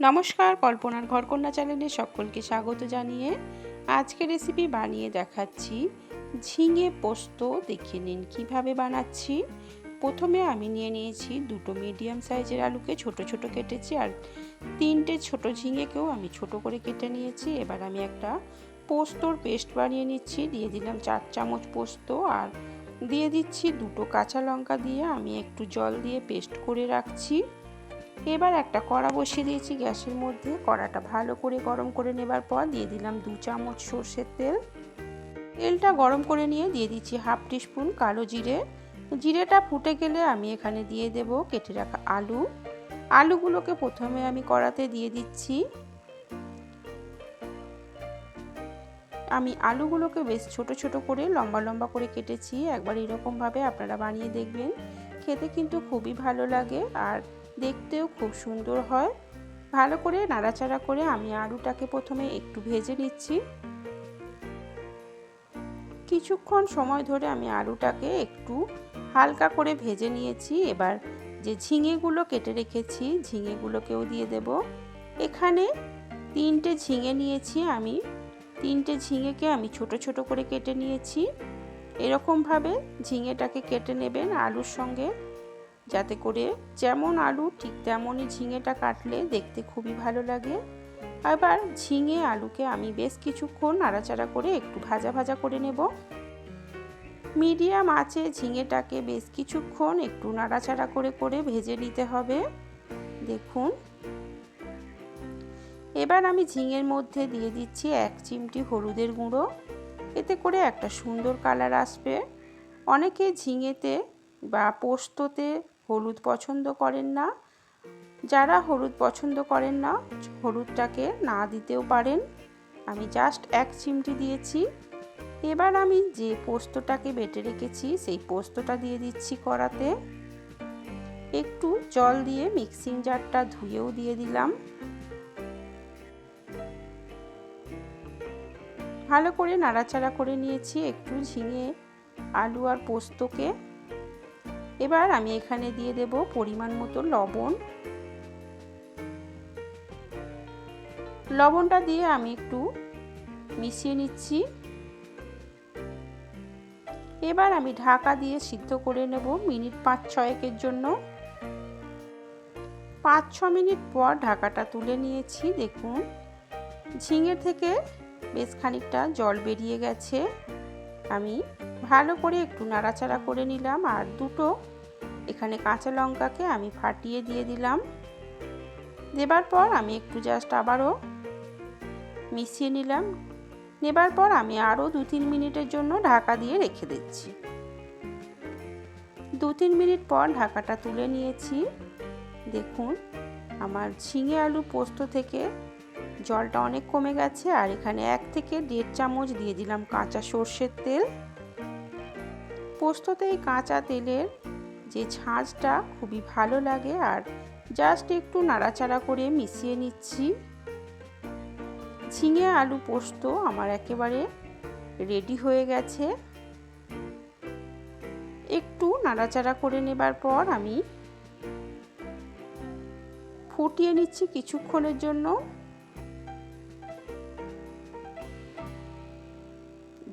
নমস্কার, কল্পনার ঘরকন্যা চ্যানেলে সকলকে স্বাগত জানিয়ে আজকে রেসিপি বানিয়ে দেখাচ্ছি। ঝিঙে পোস্ত, দেখে নিন কীভাবে বানাচ্ছি। প্রথমে আমি নিয়ে নিয়েছি দুটো মিডিয়াম সাইজের আলুকে, ছোট ছোট কেটেছি আর তিনটে ছোট ঝিঙেকেও আমি ছোট করে কেটে নিয়েছি। এবার আমি একটা পোস্তর পেস্ট বানিয়ে নিচ্ছি। দিয়ে দিলাম চার চামচ পোস্ত আর দিয়ে দিচ্ছি দুটো কাঁচা লঙ্কা দিয়ে আমি একটু জল দিয়ে পেস্ট করে রাখছি। এবার একটা কড়া বসিয়ে দিয়েছি গ্যাসের মধ্যে। কড়াটা ভালো করে গরম করে নেবার পর দিয়ে দিলাম দু চামচ সর্ষের তেল। তেলটা গরম করে নিয়ে দিয়ে দিচ্ছি হাফ টিস্পুন কালো জিরে। জিরেটা ফুটে গেলে আমি এখানে দিয়ে দেব কেটে রাখা আলু। আলুগুলোকে প্রথমে আমি কড়াতে দিয়ে দিচ্ছি। আমি আলুগুলোকে বেশ ছোট ছোট করে লম্বা লম্বা করে কেটেছি। একবার এরকমভাবে আপনারা বানিয়ে দেখবেন। খেতে কিন্তু খুবই ভালো লাগে। আর দেখতেও খুব সুন্দর হয়। ভালো করে নাড়াচাড়া করে আমি আলুটাকে প্রথমে একটু ভেজে নিচ্ছি। কিছুক্ষণ সময় ধরে আমি আলুটাকে একটু হালকা করে ভেজে নিয়েছি। এবার যে ঝিঙেগুলো কেটে রেখেছি, ঝিঙেগুলোকেও দিয়ে দেব। এখানে তিনটে ঝিঙে নিয়েছি আমি। তিনটে ঝিঙেকে আমি ছোট ছোট করে কেটে নিয়েছি। এরকমভাবে ঝিঙেটাকে কেটে নেবেন আলুর সঙ্গে। যাতে করে যেমন আলু ঠিক তেমনই ঝিঙেটা কাটলে দেখতে খুবই ভালো লাগে। আবার ঝিঙে আলুকে আমি বেশ কিছুক্ষণ নাড়াচাড়া করে একটু ভাজা ভাজা করে নেব। মিডিয়াম আঁচে ঝিঙেটাকে বেশ কিছুক্ষণ একটু নাড়াচাড়া করে করে ভেজে নিতে হবে। দেখুন। এবার আমি ঝিঙের মধ্যে দিয়ে দিচ্ছি এক চিমটি হলুদের গুঁড়ো। এতে করে একটা সুন্দর কালার আসবে। অনেকে ঝিঙেতে বা পোস্ততে হলুদ পছন্দ করেন না। যারা হলুদ পছন্দ করেন না, হলুদটাকে না দিতেও পারেন। আমি জাস্ট এক চিমটি দিয়েছি। এবার আমি যে পোস্তটাকে বেটে রেখেছি, সেই পোস্তটা দিয়ে দিচ্ছি কড়াতে। একটু জল দিয়ে মিক্সিং জারটা ধুয়েও দিয়ে দিলাম। ভালো করে নাড়াচাড়া করে নিয়েছি, একটু ঝিঙে, আলু আর পোস্তকে। এবার আমি এখানে দিয়ে দেব পরিমাণ মতো লবণ। লবণটা দিয়ে আমি একটু মিশিয়ে নিচ্ছি। এবার আমি ঢাকা দিয়ে সিদ্ধ করে নেব মিনিট পাঁচ ছয়েকের জন্য। পাঁচ ছ মিনিট পর ঢাকাটা তুলে নিয়েছি, দেখুন। ঝিঙে থেকে বেশ খানিকটা জল বেরিয়ে গেছে। আমি ভালো করে একটু নাড়াচাড়া করে নিলাম আর দুটো এখানে কাঁচা লঙ্কাকে আমি ফাটিয়ে দিয়ে দিলাম। দেবার পর আমি একটু জাস্ট আবারও মিশিয়ে নিলাম। নেবার পর আমি আরও দু তিন মিনিটের জন্য ঢাকা দিয়ে রেখে দিচ্ছি। দু তিন মিনিট পর ঢাকাটা তুলে নিয়েছি। দেখুন, আমার ঝিঙে আলু পোস্ত থেকে জলটা অনেক কমে গেছে আর এখানে এক থেকে দেড় চামচ দিয়ে দিলাম কাঁচা সর্ষের তেল। পোস্ততে এই কাঁচা তেলের যে ঝাঁঝটা খুবই ভালো লাগে আর জাস্ট একটু নাড়াচাড়া করে মিশিয়ে নিচ্ছি। ঝিঙে আলু পোস্ত আমার একেবারে রেডি হয়ে গেছে। একটু নাড়াচাড়া করে নেবার পর আমি ফুটিয়ে নিচ্ছি কিছুক্ষণের জন্য।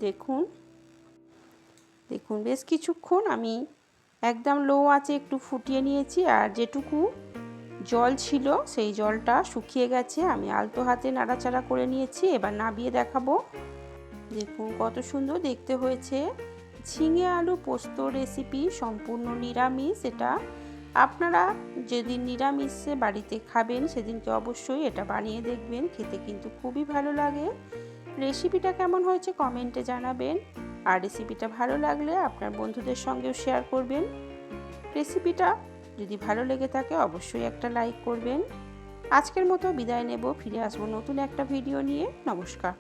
দেখুন দেখুন, বেশ কিছুক্ষণ আমি একদম লো আঁচে একটু ফুটিয়ে নিয়েছি আর যেটুকু জল ছিল সেই জলটা শুকিয়ে গেছে। আমি আলতো হাতে নাড়াচাড়া করে নিয়েছি। এবার নাবিয়ে দেখাবো। দেখুন কত সুন্দর দেখতে হয়েছে। ঝিঙে আলু পোস্ত রেসিপি সম্পূর্ণ নিরামিষ। এটা আপনারা যেদিন নিরামিষে বাড়িতে খাবেন সেদিনকে অবশ্যই এটা বানিয়ে দেখবেন। খেতে কিন্তু খুবই ভালো লাগে। রেসিপিটা কেমন হয়েছে কমেন্টে জানাবেন। আর রেসিপিটা ভালো লাগলে আপনার বন্ধুদের সঙ্গেও শেয়ার করবেন। রেসিপিটা যদি ভালো লেগে থাকে, অবশ্যই একটা লাইক করবেন। আজকের মতো বিদায় নেব, ফিরে আসব নতুন একটা ভিডিও নিয়ে। নমস্কার।